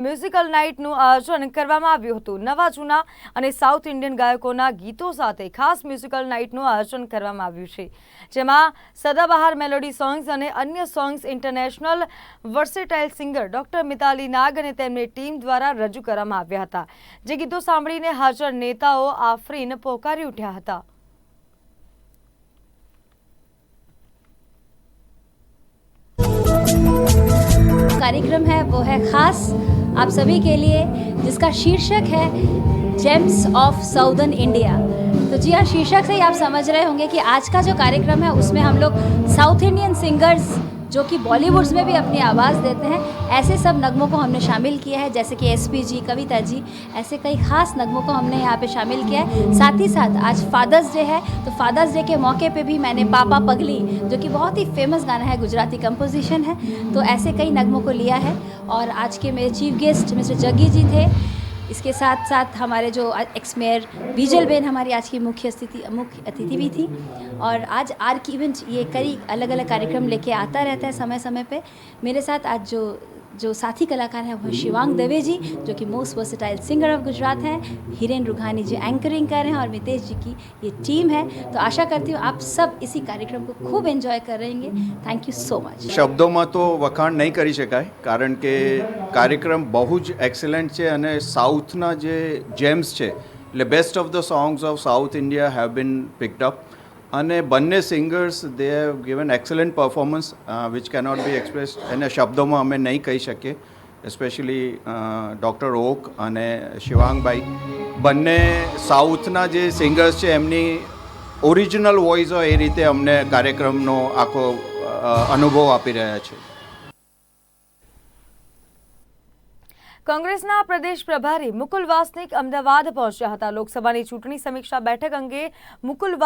Musical નાઇટનું આયોજન કરવામાં આવ્યું હતું નવા જૂના અને સાઉથ ઇન્ડિયન ગાયકોના ગીતો સાથે ખાસ મ્યુઝિકલ નાઇટનું આયોજન કરવામાં આવ્યું છે જેમાં સદાબહાર મેલોડી સોંગ્સ અને અન્ય songs international versatile singer doctor Mitali Nag અને તેમની ટીમ દ્વારા રજૂ કરવામાં આવ્યા હતા જે ગીતો સાંભળીને હાજર નેતાઓ આફરીન પોકારી ઉઠ્યા હતા कार्यक्रम है वो है खास आप सभी के लिए जिसका शीर्षक है जेम्स ऑफ़ साउदर्न इंडिया जी हाँ शीर्षक से ही आप समझ रहे होंगे कि आज का जो कार्यक्रम है, उसमें हम लोग साउथ इंडियन सिंगर्स जो कि बॉलीवुड्स में भी अपनी आवाज़ देते हैं, ऐसे सब नगमों को हमने शामिल किया है, जैसे कि एस जी, कविता जी, ऐसे कई खास नगमों को हमने यहाँ पे शामिल किया है। साथ ही साथ आज फादर्स डे है तो फादर्स डे के मौके पे भी मैंने पापा पगली जो कि बहुत ही फ़ेमस गाना है, गुजराती कंपोजिशन है तो ऐसे कई नगमों को लिया है। और आज के मेरे chief guest mister Jaggi ji थे इसके साथ साथ हमारे जो एक्स मेयर बीजल बेन हमारी आज की मुख्य अतिथि मुख्य अतिथि भी थी। और आज आर्क इवेंट ये कई अलग अलग कार्यक्रम लेके आता रहता है समय समय पे। मेरे साथ आज जो जो साथी कलाकार हैं वो हैं शिवांग दवे जी जो कि most versatile singer of Gujarat हैं हिरेन रुघानी जी एंकरिंग कर रहे हैं और मितेश जी की ये टीम है तो आशा करती हूँ आप सब इसी कार्यक्रम को खूब एंजॉय करेंगे थैंक यू सो मच શબ્દોમાં તો વખાણ નહીં કરી શકાય કારણ કે કાર્યક્રમ બહુ જ એક્સેલન્ટ છે અને સાઉથના જે જેમ્સ છે એટલે best of the songs of South India have been picked up અને બંને singers they have given excellent performance which cannot be express એને શબ્દોમાં અમે નહીં કહી શકીએ. એસ્પેશિયલી ડૉક્ટર ઓક અને શિવાંગભાઈ. બંને સાઉથના જે સિંગર્સ છે, એમની ઓરિજિનલ વોઇસ હોય એ રીતે અમને કાર્યક્રમનો આખો અનુભવ આપી રહ્યા છે. કોંગ્રેસના પ્રદેશ પ્રભારી મુકુલ વાસનિક અમદાવાદ પહોંચ્યા હતા. લોકસભાની ચૂંટણી સમીક્ષા બેઠક અંગે મુકુલ